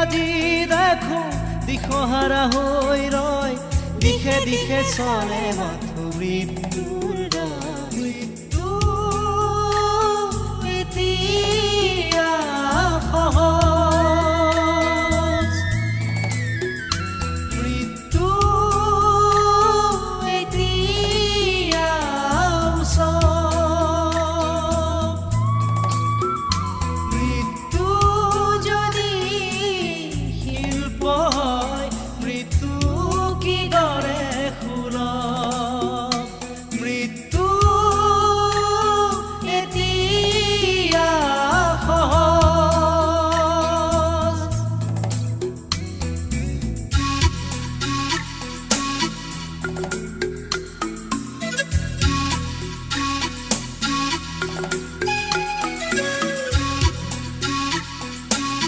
আজি দেখো দিশহাৰা হৈ ৰয় দিশে দিশে চলে মাথো মৃত্যু।